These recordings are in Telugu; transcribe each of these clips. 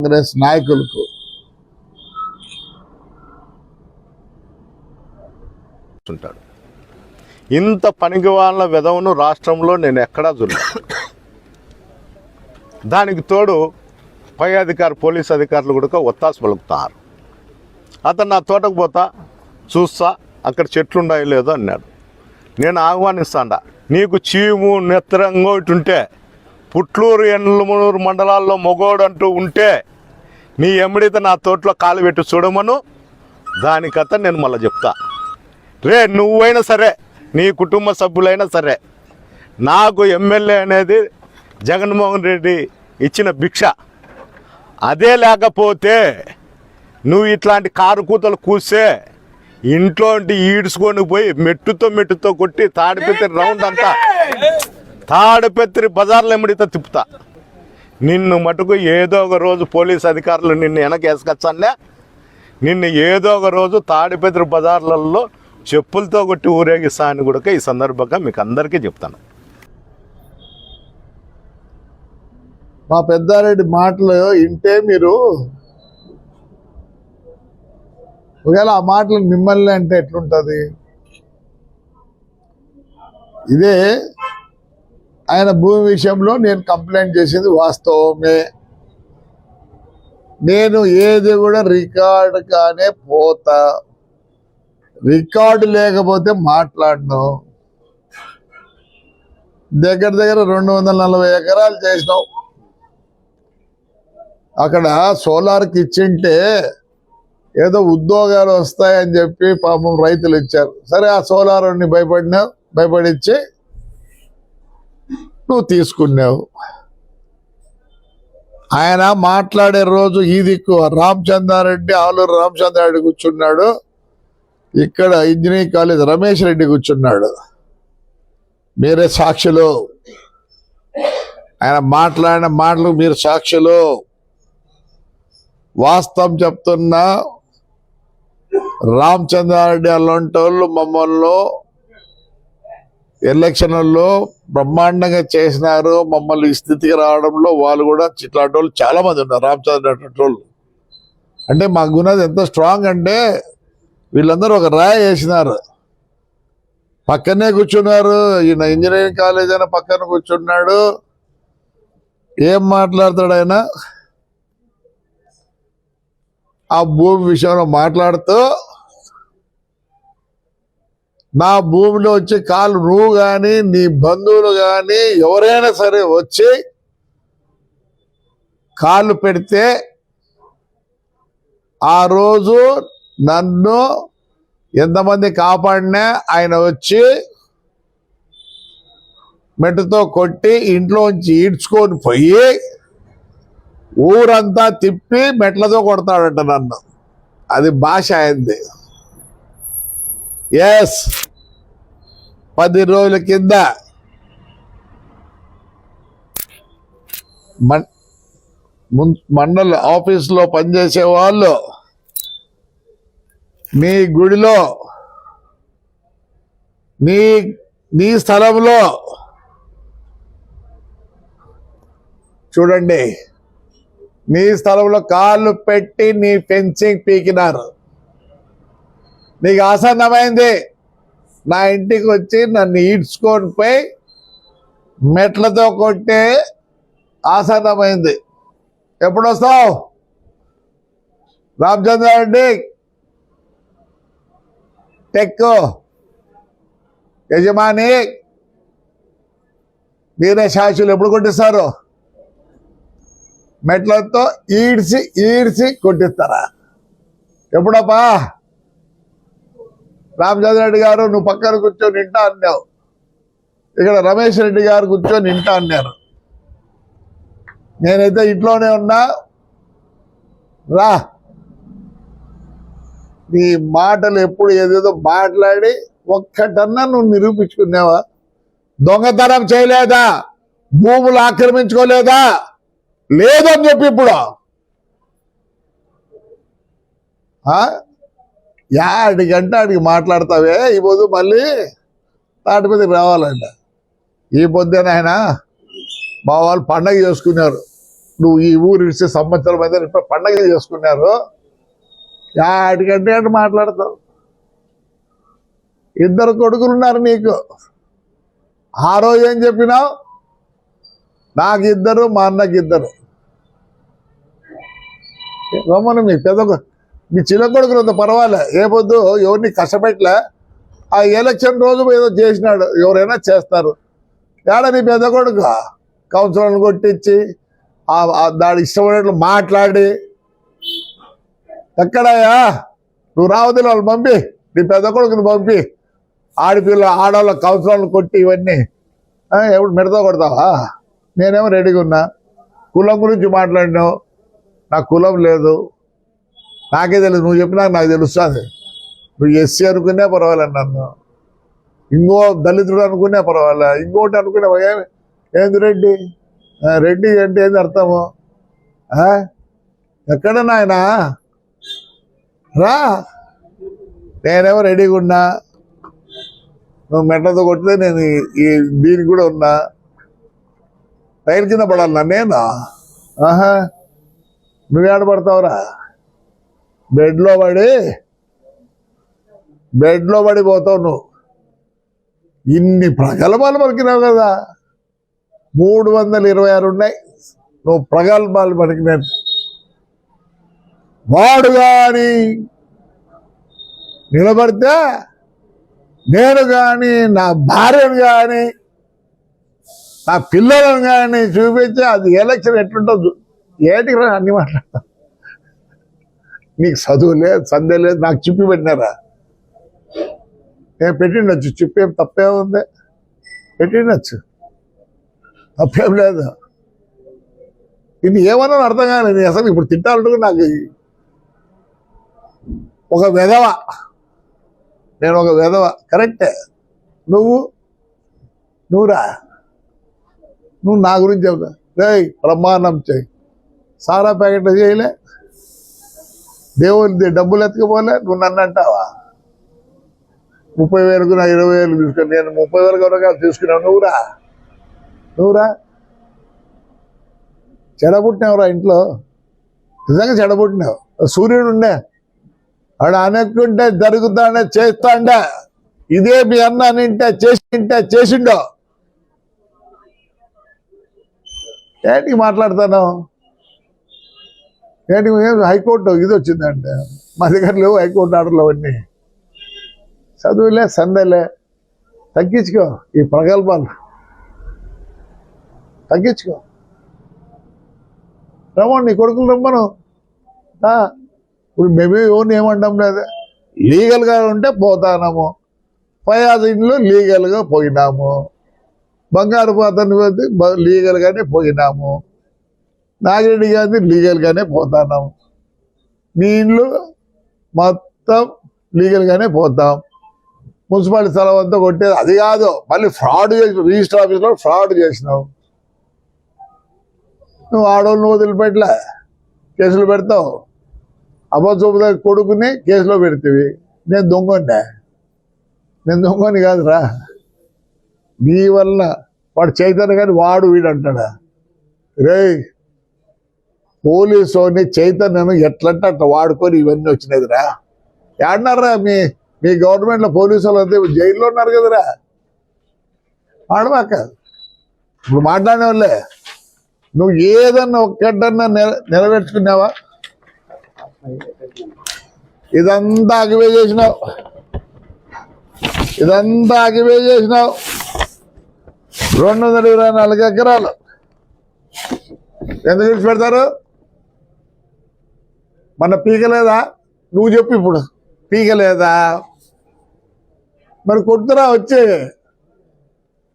కాంగ్రెస్ నాయకులకు. ఉంటాడు. ఇంత పనికి వాళ్ళ విధవను రాష్ట్రంలో నేను ఎక్కడా చూడలేదు. దానికి తోడు పై అధికారి పోలీస్ అధికారులు కూడా ఒత్తాసు పలుకుతారు. అతను నా తోటకు పోతా చూస్తా అక్కడ చెట్లు ఉన్నాయో లేదో అన్నాడు. నేను ఆహ్వానిస్తాండా నీకు చీము నెత్తరంగో ఇటు ఉంటే పుట్లూరు ఎండ్లమూరు మండలాల్లో మొగోడు అంటూ ఉంటే నీ ఎమ్మడితే నా తోటలో కాలు పెట్టి చూడమను? దానికత నేను మళ్ళీ చెప్తా. రే నువ్వైనా సరే నీ కుటుంబ సభ్యులైనా సరే నాకు ఎమ్మెల్యే అనేది జగన్మోహన్ రెడ్డి ఇచ్చిన భిక్ష. అదే లేకపోతే నువ్వు ఇట్లాంటి కారు కూతలు కూస్తే ఇంట్లో ఈడ్చుకొని పోయి మెట్టుతో మెట్టుతో కొట్టి తాడిపెత్తిరి రౌండ్ అంతా తాడిపెత్తిరి బజార్లో ఎమ్మడితో తిప్పుతా. నిన్ను మటుకు ఏదో ఒక రోజు పోలీస్ అధికారులు నిన్ను వెనకేసుకొచ్చానే నిన్ను ఏదో ఒక రోజు తాడిపెదురు బజార్లలో చెప్పులతో కొట్టి ఊరేగిస్తా అని కూడా ఈ సందర్భంగా మీకు అందరికీ చెప్తాను. మా పెద్దారెడ్డి మాటలు వింటే మీరు ఒకవేళ ఆ మాటలు మిమ్మల్ని అంటే ఎట్లుంటుంది? ఇదే ఆయన భూమి విషయంలో నేను కంప్లైంట్ చేసింది వాస్తవమే. నేను ఏది కూడా రికార్డు కానే పోతా. రికార్డు లేకపోతే మాట్లాడను. దగ్గర దగ్గర రెండు వందల నలభై ఎకరాలు చేసినావు అక్కడ సోలార్కి ఇచ్చింటే ఏదో ఉద్యోగాలు వస్తాయని చెప్పి పాపం రైతులు ఇచ్చారు. సరే ఆ సోలార్ని భయపడినా భయపడిచ్చి నువ్వు తీసుకున్నావు. ఆయన మాట్లాడే రోజు ఈ దిక్కు రామచంద్రారెడ్డి ఆలూరు రామచంద్రారెడ్డి కూర్చున్నాడు. ఇక్కడ ఇంజనీరింగ్ కాలేజ్ రమేష్ రెడ్డి కూర్చున్నాడు. మీరే సాక్షులు. ఆయన మాట్లాడిన మాటలు మీరు సాక్షులు. వాస్తవం చెప్తున్నా రామచంద్రారెడ్డి అలాంటి వాళ్ళు మమ్మల్ని ఎలక్షన్లలో బ్రహ్మాండంగా చేసినారు మమ్మల్ని ఈ స్థితికి రావడంలో వాళ్ళు కూడా ఇట్లాంటి వాళ్ళు చాలా మంది ఉన్నారు రామచంద్ర వాళ్ళు. అంటే మా గుణది ఎంత స్ట్రాంగ్ అంటే వీళ్ళందరూ ఒక రాయి వేసినారు. పక్కనే కూర్చున్నారు ఈయన ఇంజనీరింగ్ కాలేజ్ అయినా పక్కన కూర్చున్నాడు. ఏం మాట్లాడతాడు ఆయన? ఆ భూమి విషయంలో మాట్లాడుతూ నా భూమిలో వచ్చి కాలు నువ్వు కానీ నీ బంధువులు కానీ ఎవరైనా సరే వచ్చి కాళ్ళు పెడితే ఆ రోజు నన్ను ఎంతమంది కాపాడినా ఆయన వచ్చి మెట్టుతో కొట్టి ఇంట్లోంచి ఈడ్చుకొని పోయి ఊరంతా తిప్పి మెట్లతో కొడతాడంట నన్ను. అది భాష అయింది. ఎస్ పది రోజుల కింద. మన్ మండల ఆఫీస్లో పనిచేసే వాళ్ళు మీ గుడిలో నీ నీ స్థలంలో చూడండి. నీ స్థలంలో కాళ్ళు పెట్టి నీ ఫెన్సింగ్ పీకినారు. నీకు ఆసన్నమైంది. నా ఇంటికి వచ్చి నన్ను ఈడ్చుకొని పోయి మెట్లతో కొట్టే ఆసన్నమైంది. ఎప్పుడు వస్తావు రామచంద్ర రెడ్డి టెక్ యజమాని మీరే సాక్షులు ఎప్పుడు కొట్టిస్తారు? మెట్లతో ఈడ్చి ఈడ్చి కొట్టిస్తారా? ఎప్పుడప్పా? రామచంద్ర రెడ్డి గారు నువ్వు పక్కన కూర్చొని ఇంటా అన్నావు. ఇక్కడ రమేష్ రెడ్డి గారు కూర్చొని ఇంటా అన్నారు. నేనైతే ఇంట్లోనే ఉన్నా. రా. నీ మాటలు ఎప్పుడు ఏదేదో మాట్లాడి ఒక్కటన్నా నువ్వు నిరూపించుకున్నావా? దొంగతనం చేయలేదా? భూములు ఆక్రమించుకోలేదా? లేదని చెప్పి ఇప్పుడు. యాడికంటే యాడి గంట ఆడికి మాట్లాడతావే ఈ పొద్దు మళ్ళీ తాటి మీదకి రావాలంట. ఈ పొద్దున ఆయన మా వాళ్ళు పండగ చేసుకున్నారు. నువ్వు ఈ ఊరు ఇచ్చే సంవత్సరం అయితే ఇప్పుడు పండగ చేసుకున్నారు. యాడికంటే అటు మాట్లాడతావు. ఇద్దరు కొడుకులు ఉన్నారు నీకు. ఆ రోజు ఏం చెప్పినావు? నాకు ఇద్దరు మా అన్నకి ఇద్దరు రమ్మను మీ పెద్ద మీ చిన్న కొడుకులు అంత పర్వాలే. ఏ పొద్దు ఎవరిని కష్టపెట్టలే. ఆ ఎలక్షన్ రోజు ఏదో చేసినాడు. ఎవరైనా చేస్తారు. ఏడ నీ పెద్ద కొడుకు? కౌన్సిలర్ని కొట్టించి ఆ- ఇష్టమైనట్లు మాట్లాడి. ఎక్కడయ్యా? నువ్వు రావద్దు వాళ్ళు పంపి. నీ పెద్ద కొడుకుని పంపి. ఆడపిల్ల ఆడవాళ్ళ కౌన్సిలర్లు కొట్టి ఇవన్నీ. ఎప్పుడు మిడతా కొడతావా? నేనేమో రెడీగా ఉన్నా. కులం గురించి మాట్లాడినావు. నాకు కులం లేదు. నాకే తెలియదు నువ్వు చెప్పినా నాకు తెలుస్తుంది నువ్వు ఎస్సీ అనుకునే పర్వాలేదు నన్ను. ఇంకో దళితుడు అనుకునే పర్వాలే ఇంకోటి అనుకునే ఏమి? ఏంది రెడ్డి? రెడ్డి అంటే ఏంది అర్థము? ఎక్కడ నాయనా? రా. నేనేమో రెడీగా ఉన్నా. నువ్వు మెట్లతో కొట్టితే నేను ఈ- దీనికి కూడా ఉన్నా. టైర్ కింద పడాలన్నా నేను? ఆహా. నువ్వేడ పడతావురా? బెడ్లో పడి బెడ్లో పడిపోతావు నువ్వు. ఇన్ని ప్రగల్భాలు పలికినావు కదా. మూడు వందల ఇరవై ఆరు ఉన్నాయి. నువ్వు ప్రగల్భాలు పలికినాను వాడు కానీ నిలబడితే నేను కానీ నా భార్యను కానీ నా పిల్లలను కానీ చూపించి అది ఎలక్షన్ ఎట్లుంటుందో ఏటికి రా అన్ని మాట్లాడతా. నీకు చదువు లేదు సందే లేదు నాకు చిప్పి పెట్టినారా? నేను పెట్టిండొచ్చు? చిప్పేం తప్పే ఉంది? పెట్టిండొచ్చు. తప్పేం లేదు. ఇది ఏమన్నా అర్థం కాలేదు. అసలు ఇప్పుడు తిట్టాలంటే నాకు ఒక వెధవ. నేను ఒక వెధవ. కరెక్టే. నువ్వు నువ్వురా. నువ్వు నా గురించి చెప్తా. రే బ్రహ్మాండం చేయి సారా ప్యాకెట్ చేయలే. దేవుడి డబ్బులు ఎత్తుకుపోలే నువ్వు నన్ను అంటావా? ముప్పై వేలకు నా ఇరవై వేలు తీసుకుని నేను ముప్పై వేలకు వరకు తీసుకున్నావు. నువ్వురా? నువ్వురా? చెడబుట్టినావురా ఇంట్లో? నిజంగా చెడబుట్టినావు. సూర్యుడు ఉండే. ఆడ అనుకుంటే జరుగుతాడే చేస్తాండే. ఇదే మీ అన్న నింటే చేసింటే చేసిండో. ఏంటి మాట్లాడతాను ఏంటి ఏం హైకోర్టు ఇది వచ్చిందంటే. మా దగ్గర లేవు హైకోర్టు ఆర్డర్లు అవన్నీ. చదువులే సందేలే. తగ్గించుకో ఈ ప్రగల్భాలు. తగ్గించుకో. రమ్మను నీ కొడుకులు రమ్మను. ఇప్పుడు మేమే ఎవరిని ఏమంటాం లేదు? లీగల్గా ఉంటే పోతానము. ఫయాజ్ ఇంట్లో లీగల్గా పోయినాము. బంగారు పాతని పోతే లీగల్గానే పోయినాము. నాగిరెడ్డి గారిది లీగల్గానే పోతున్నాం. మీ ఇండ్లు మొత్తం లీగల్గానే పోతాం. మున్సిపాలిటీ స్థలం అంతా కొట్టేది అది కాదు. మళ్ళీ ఫ్రాడ్ చేసి రిజిస్టర్ ఆఫీస్లో ఫ్రాడ్ చేసినావు నువ్వు ఆడవాళ్ళని వదిలిపెట్టలే. కేసులు పెడతావు. అబద్ధ కొడుకుని కేసులో పెడతావి. నేను దొంగనే. నేను దొంగని కాదురా. నీ వల్ల వాడు చైతన్య కానీ వాడు వీడు అంటాడా రే పోలీసుని చైతన్యను ఎట్లంటే అట్లా వాడుకొని ఇవన్నీ వచ్చినదిరా ఏడన్నారా మీ మీ గవర్నమెంట్లో పోలీసు వాళ్ళు అంతే జైల్లో ఉన్నారు కదరా. ఆడమాక ఇప్పుడు మాట్లాడే వాళ్ళే నువ్వు ఏదన్నా ఒక్కడన్నా నెరవేర్చుకున్నావా? ఇదంతా ఆగిపోయి చేసినావు. ఇదంతా ఆగిపోయి చేసినావు. రెండు వందల ఇరవై నాలుగు ఎకరాలు. ఎంత విడిచి పెడతారు మన పీకలేదా? నువ్వు చెప్పు ఇప్పుడు. పీకలేదా? మరి కొడుతురా వచ్చి.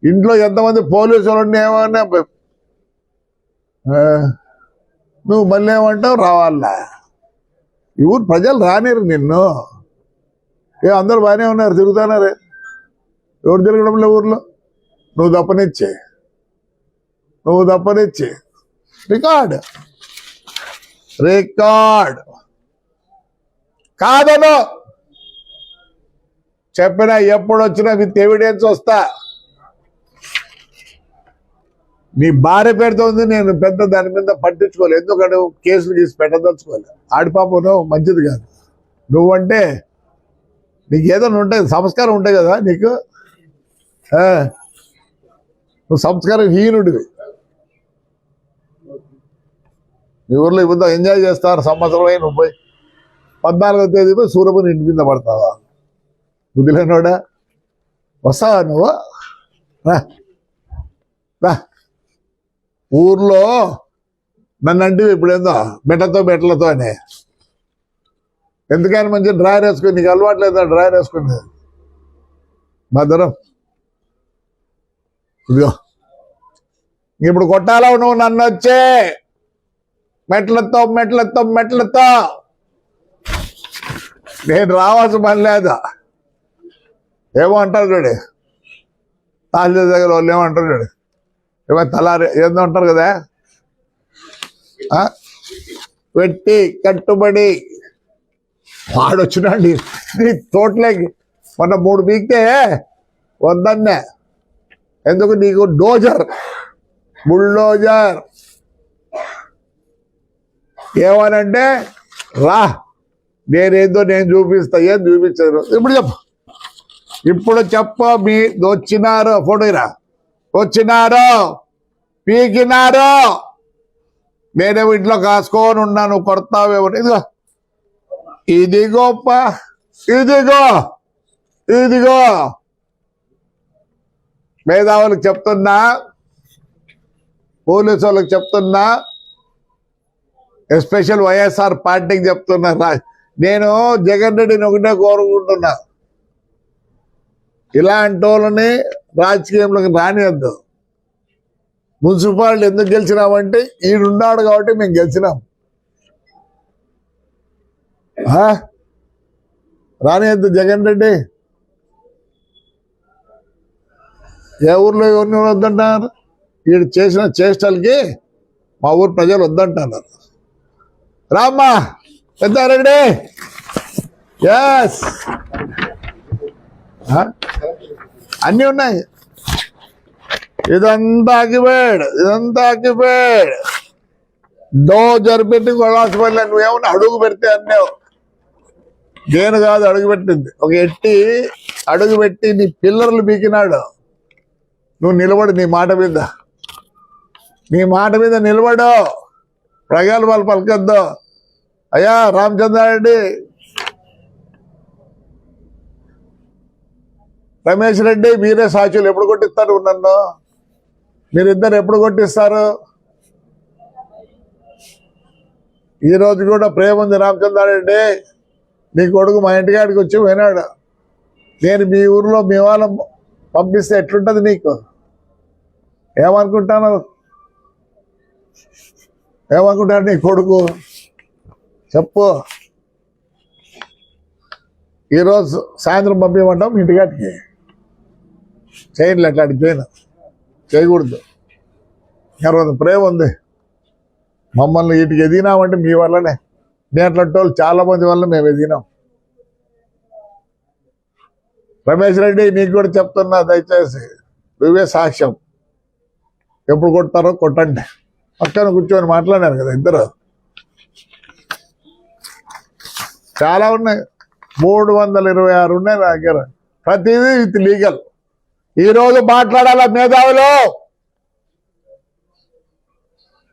ఇంట్లో ఎంతమంది పోలీసులు ఉండి నువ్వు మళ్ళీ ఏమంటావు? రావాలా? ఈ ఊరు ప్రజలు రానిరు నిన్ను. ఏ అందరు బాగానే ఉన్నారు తిరుగుతున్నారు. ఎవరు తిరగడం లే ఊర్లో? నువ్వు తప్పనిచ్చే. నువ్వు తప్పనిచ్చే. రికార్డ్. రికార్డ్. కాదను. చెప్పినా ఎప్పుడు వచ్చినా విత్ ఎవిడెన్స్ వస్తా. నీ భార్య పెడుతోంది నేను పెద్ద దాని మీద పట్టించుకోలేదు. ఎందుకంటే కేసులు తీసి పెట్టదలుచుకోలేదు. ఆడిపాపను మంచిది కాదు. నువ్వంటే నీకు ఏదైనా ఉంటుంది సంస్కారం ఉంటాయి కదా నీకు? నువ్వు సంస్కారం హీనుడివి. మీ ఊర్లో ఇప్పుడు ఎంజాయ్ చేస్తారు సంవత్సరం అయిన ముప్పై పద్నాలుగో తేదీ పోయి సూర్యపుని ఇంటి మీద పడతావా? బుద్ధిలేనోడా వస్తావా నువ్వు. రా. ఊర్లో నన్ను అంటే ఇప్పుడేందో? బెట్టతో బెట్టలతో అని. ఎందుకని మంచి డ్రాయర్ వేసుకుని నీకు అలవాటు లేదా డ్రాయర్ వేసుకుని. భద్రం. ఇదిగో. ఇప్పుడు కొట్టాలా నువ్వు నన్ను వచ్చే? మెట్లతో మెట్లతో మెట్లతో. నేను రావాల్సిన పని లేదా? ఏమో అంటారు చూడు. తాజా దగ్గర వాళ్ళు ఏమంటారు చూడు. ఏమో తలారి ఏందో అంటారు కదా. ఆ? పెట్టి కట్టుబడి. వాడు నీ తోటలోకి. మొన్న మూడు బీక్తే వద్దన్నే. ఎందుకు నీకు డోజర్? బుల్డోజర్. ఏమనంటే రా నేనేందో నేను చూపిస్తా ఏం చూపించాను ఇప్పుడు చెప్పు. ఇప్పుడు చెప్ప మీ వచ్చినారు ఫోటోరా వచ్చినారో వచ్చినారు పీకినారు. నేనేమో ఇంట్లో కాసుకొని ఉన్నాను కొడతావేమో. ఇదిగో. ఇదిగోప్ప ఇదిగో. ఇదిగో. మేధావులకు చెప్తున్నా పోలీసు వాళ్ళకి చెప్తున్నా ఎస్పెషల్ వైఎస్ఆర్ పార్టీకి చెప్తున్నా నేను జగన్ రెడ్డిని ఒకటే కోరుకుంటున్నా. ఇలాంటి వాళ్ళని రాజకీయంలోకి రానివద్దు మున్సిపాలిటీ ఎందుకు గెలిచినామంటే ఈడున్నాడు కాబట్టి మేము గెలిచినాం. రానివద్దు జగన్ రెడ్డి. ఏ ఊర్లో ఎవరిని వద్దంటున్నారు వీడు చేసిన చేష్టలకి మా ఊరు ప్రజలు వద్దంటున్నారు. రామ్మా పెద్దారెడ్డి. ఎస్ అన్నీ ఉన్నాయి. ఇదంతా ఆక్యుపైడ్ ఇదంతా ఆక్యుపైడ్. డో జరిపెట్టి కొడాల్సిపోయిన నువ్వేమన్నా అడుగు పెడితే అన్నావు. నేను కాదు అడుగు పెట్టింది. ఒక ఎట్టి అడుగు పెట్టి నీ పిల్లర్లు బీకినాడు నువ్వు నిలబడు నీ మాట మీద. నీ మాట మీద నిలబడు. ప్రగల్భాలు పలకద్దు. అయ్యా రామచంద్రారెడ్డి రమేష్ రెడ్డి మీరే సాక్షులు ఎప్పుడు కొట్టిస్తారు నన్ను? మీరిద్దరు ఎప్పుడు కొట్టిస్తారు? ఈ రోజు కూడా ప్రేమ ఉంది రామచంద్రారెడ్డి నీ కొడుకు మా ఇంటికాడికి వచ్చి పోయినాడు. నేను మీ ఊర్లో మీ వాళ్ళ పంపిస్తే ఎట్లుంటుంది నీకు? ఏమనుకుంటాను? ఏమనుకుంటాడు నీ కొడుకు? చెప్పు. ఈరోజు సాయంత్రం పంపించమంటాం ఇంటికాటికి చేయట్లే అట్లాంటి చేయను చేయకూడదు. తర్వాత ప్రేమ ఉంది. మమ్మల్ని వీటికి ఎదిగినామంటే మీ వల్లనే. నేను అట్లాంటి వాళ్ళు చాలా మంది వల్ల మేము ఎదిగినాం. రమేష్ రెడ్డి నీకు కూడా చెప్తున్నా దయచేసి నువ్వే సాక్ష్యం. ఎప్పుడు కొడతారో కొట్టండి. పక్కన కూర్చొని మాట్లాడారు కదా ఇద్దరు. చాలా ఉన్నాయి. మూడు వందల ఇరవై ఆరు ఉన్నాయి నా దగ్గర. ప్రతిదీ విత్ లీగల్. ఈ రోజు మేధావులు?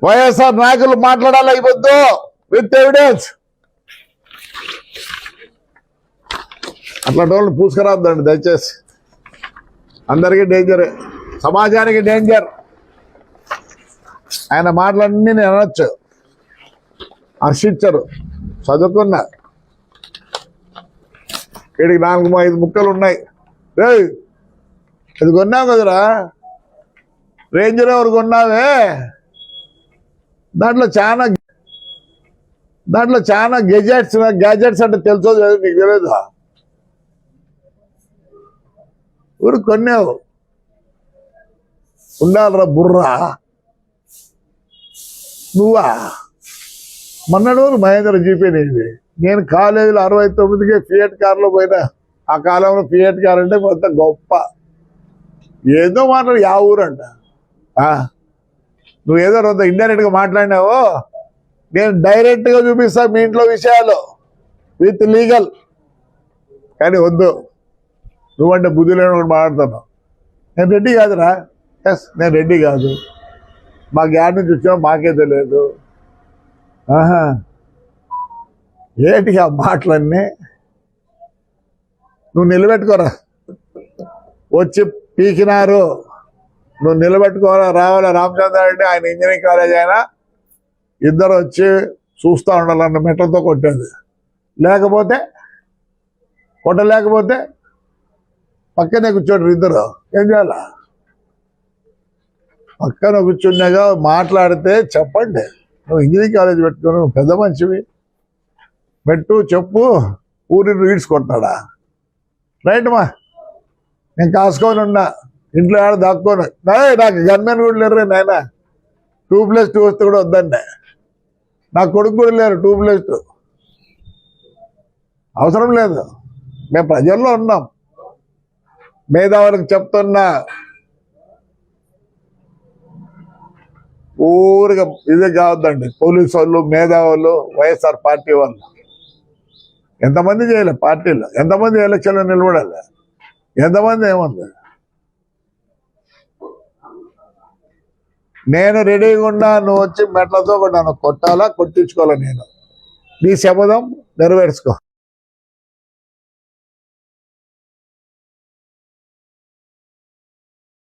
వైఎస్ఆర్ నాయకులు మాట్లాడాలా ఇవ్వద్దు విత్ ఎవిడెన్స్. అట్లాంటి వాళ్ళని పూసుకురాద్దండి దయచేసి. అందరికీ డేంజరే. సమాజానికి డేంజర్. ఆయన మాటలన్నీ నేను అనొచ్చు. హర్షించరు. చదువుకున్నా. వీడికి నాలుగు ఐదు ముక్కలు ఉన్నాయి. రే అది కొన్నావు కదరా? రేంజ్ రోవర్ కొన్నావే? దాంట్లో చాలా దాంట్లో చాలా గెజెట్స్ గ్యాజెట్స్ అంటే తెలుసో లేదు నీకు తెలియదు ఊరు కొన్నావు. ఉండాలరా బుర్రా. నువ్వా? మొన్నడు మహేంద్ర జీపే నీది. నేను కాలేజీలో అరవై తొమ్మిదికి ఫియట్ కార్లో పోయినా. ఆ కాలంలో ఫియట్ కార్ అంటే కొంత గొప్ప. ఏదో మాట్లాడు యా ఊరంట. ఆ, నువ్వు ఏదో రొంత మాట్లాడినావు? నేను డైరెక్ట్గా చూపిస్తా మీ ఇంట్లో విషయాలు. With legal. కానీ వద్దు. నువ్వంటే బుద్ధి లేని మాట్లాడుతున్నావు. నేను రెడ్డి కాదురా. ఎస్ నేను రెడ్డి కాదు. మా గ్యాడ్ నుంచి వచ్చామో మాకే తెలియదు. ఆహా. ఏంటి ఆ మాటలన్నీ? నువ్వు నిలబెట్టుకోరా. వచ్చి పీకినారు. నువ్వు నిలబెట్టుకోరా రావాలా? రామచంద్రారెడ్డి ఆయన ఇంజనీరింగ్ కాలేజ్ అయినా ఇద్దరు వచ్చి చూస్తూ ఉండాలన్న మెట్లతో కొట్టేది. లేకపోతే కొట్టలేకపోతే పక్కనే కూర్చోండి ఇద్దరు. ఏం చేయాలా? పక్కన కూర్చున్నగా మాట్లాడితే చెప్పండి. నువ్వు ఇంజనీరింగ్ కాలేజ్ పెట్టుకుని నువ్వు పెద్ద మంచివి పెట్టు చెప్పు ఊరిని ఈడ్చుకుంటాడా రైట్ మా. నేను కాసుకొని ఉన్నా. ఇంట్లో ఆడ దాక్కోను. నాకు గన్మెన్ కూడా లేరు నాయన. టూ ప్లస్ టూ వస్తే కూడా వద్దండి నా కొడుకు కూడా లేరు టూ ప్లస్ టూ. అవసరం లేదు. మేము ప్రజల్లో ఉన్నాం. మేధావులకు చెప్తున్నా. ఊరిగా ఇదే కావద్దండి పోలీసు వాళ్ళు మేధావులు వైఎస్ఆర్ పార్టీ వాళ్ళు. ఎంతమంది చేయలే పార్టీలో? ఎంతమంది ఎలక్షన్లో నిలబడాలి? ఎంతమంది ఏముంది? నేను రెడీగా ఉన్నా నువ్వు వచ్చి మెట్లతో కూడా నన్ను కొట్టాలా? కొట్టించుకోవాలా నేను? నీ శపథం నెరవేర్చుకో.